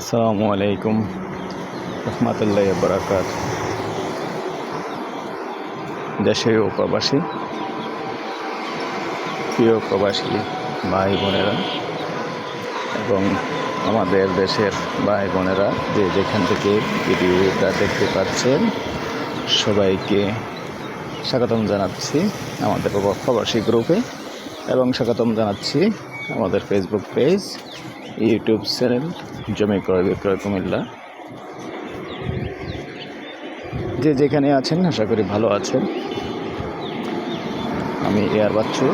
আসসালামু আলাইকুম রহমতুল্লাহ বরাকাত দেশে ও প্রবাসী, প্রিয় প্রবাসী ভাই বোনেরা এবং আমাদের দেশের ভাই বোনেরা যে যেখান থেকে ভিডিওটা দেখতে পাচ্ছেন, সবাইকে স্বাগতম জানাচ্ছি আমাদের প্রবাসী গ্রুপে এবং স্বাগতম জানাচ্ছি আমাদের ফেসবুক পেজ ইউটিউব চ্যানেল জমি ক্রয় বিক্রয় কুমিল্লা। যে যেখানে আছেন, আশা করি ভালো আছেন। আমি এয়ার বাচ্চু।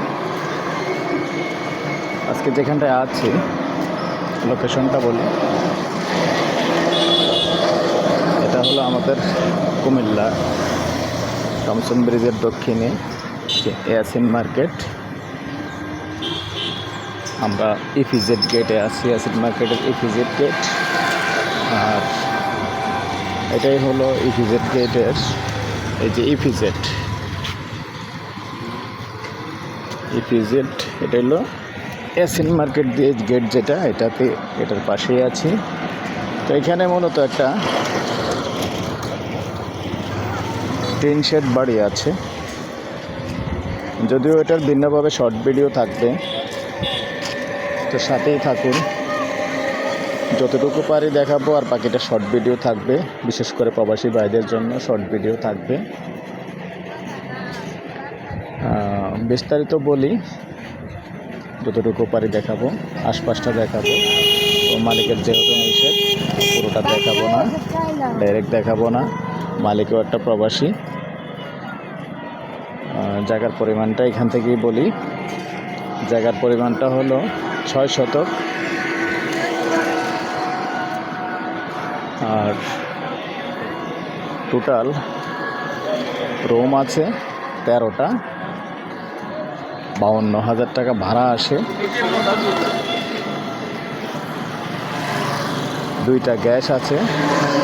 আজকে যেখানটায় আছি, লোকেশনটা বলি। এটা হলো আমাদের কুমিল্লা, টমসন ব্রিজের দক্ষিণে এয়াসিন মার্কেট। আমরা ইপিজেড গেটে আছি অ্যাসিড মার্কেটের ইপিজেড গেট আর এটাই হলো ইপিজেড গেটের এই যে ইপিজেড ইপিজেড এটা হলো অ্যাসিড মার্কেট দিয়ে গেট যেটা, এটাতে, এটার পাশেই আছি। তো এখানে মূলত একটা টিন শেড বাড়ি আছে। যদিও এটার ভিন্নভাবে শর্ট ভিডিও থাকবে। তো সাথেই থাকুন। যতটুকু পারি দেখাবো, আর বাকিটা শর্ট ভিডিও থাকবে। বিশেষ করে প্রবাসী ভাইদের জন্য শর্ট ভিডিও থাকবে। বিস্তারিত বলি, যতটুকু পারি দেখাবো, আশপাশটা দেখাবো। তো মালিকের যেহেতু নিষেধ, পুরোটা দেখাবো না ডাইরেক্ট দেখাবো না। মালিকও একটা প্রবাসী। জায়গার পরিমাণটা এখান থেকেই বলি। জায়গার পরিমাণটা হলো ছয় শতক। আর টোটাল রুম আছে তেরোটা। বাউন্ন হাজার টাকা ভাড়া আসে। দুইটা গ্যাস আছে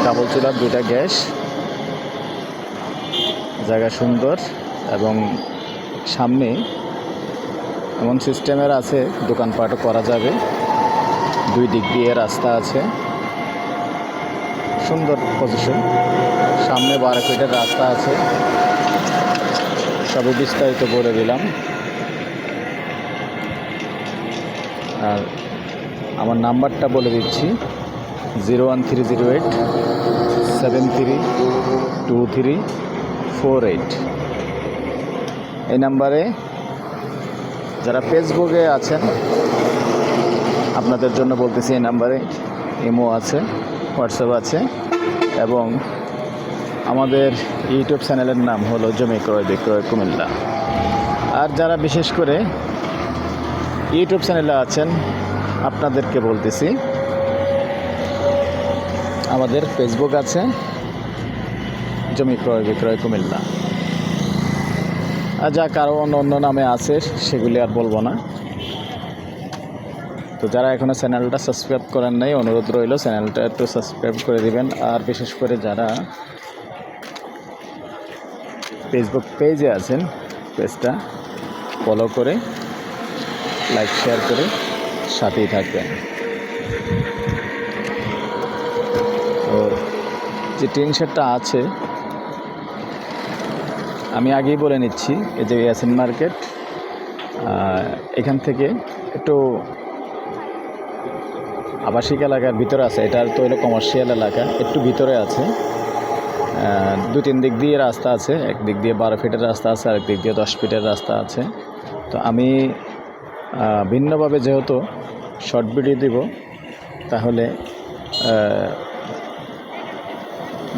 ডাবল চুলার দুইটা গ্যাস। জায়গা সুন্দর এবং সামনে এমন সিস্টেমের আছে, দোকানপাটও করা যাবে। দুই দিক দিয়ে রাস্তা আছে। সুন্দর পজিশন সামনে বারো ফিটের রাস্তা আছে। সবই বিস্তারিত বলে দিলাম। আর আমার নাম্বারটা বলে দিচ্ছি, zero one three zero eight, seven three two three four eight. এই নাম্বারে যারা ফেসবুকে আছেন, আপনাদের জন্য বলতেছি এই নাম্বারে ইমো আছে, হোয়াটসঅ্যাপ আছে এবং আমাদের ইউটিউব চ্যানেলের নাম হলো জমি ক্রয় বিক্রয় কুমিল্লা। আর যারা বিশেষ করে ইউটিউব চ্যানেলে আছেন, আপনাদেরকে বলতেছি, আমাদের ফেসবুক আছে, জমি ক্রয় বিক্রয় কুমিল্লা। যা কারও অন্য অন্য নামে আছে, সেগুলি আর বলব না। তো যারা এখনও চ্যানেলটা সাবস্ক্রাইব করেন নাই, অনুরোধ রইল চ্যানেলটা একটু সাবস্ক্রাইব করে দিবেন। আর বিশেষ করে যারা ফেসবুক পেজে আছেন পেজটা ফলো করে লাইক শেয়ার করে সাথেই থাকবেন। তো যে টিন শেডটা আছে আমি আগেই বলে নিচ্ছি, এই যে ইয়াসিন মার্কেট এখান থেকে একটু আবাসিক এলাকার ভিতরে আছে, এটা তো হলো কমার্শিয়াল এলাকা, একটু ভিতরে আছে। দু, তিন দিক দিয়ে রাস্তা আছে, এক দিক দিয়ে বারো ফিটের রাস্তা আছে, আরেক দিক দিয়ে দশ ফিটের রাস্তা আছে। তো আমি ভিন্নভাবে যেহেতু শর্ট ভিডিও দিব, তাহলে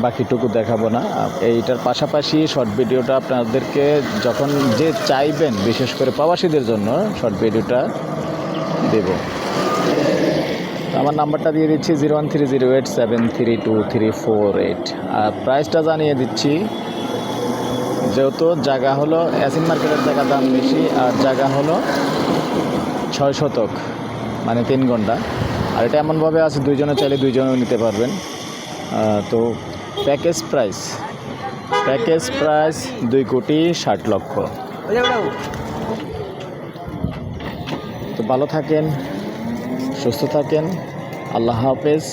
বাকিটুকু দেখাবো না। এইটার পাশাপাশি শর্ট ভিডিওটা আপনাদেরকে যখন যে চাইবেন, বিশেষ করে প্রবাসীদের জন্য শর্ট ভিডিওটা দেব। আমার নাম্বারটা দিয়ে দিচ্ছি zero one three zero eight seven three two three four eight. আর প্রাইসটা জানিয়ে দিচ্ছি, যেহেতু জায়গা হলো, অ্যাসিন মার্কেটের জায়গা দাম বেশি, আর জায়গা হলো ছয় শতক মানে তিন ঘণ্টা। আর এটা এমনভাবে আছে, দুইজনে চাইলে দুইজনেও নিতে পারবেন। তো প্যাকেজ প্রাইস। প্যাকেজ প্রাইস দুই কোটি ষাট লক্ষ। তো ভালো থাকেন, সুস্থ থাকেন। আল্লাহ হাফেজ।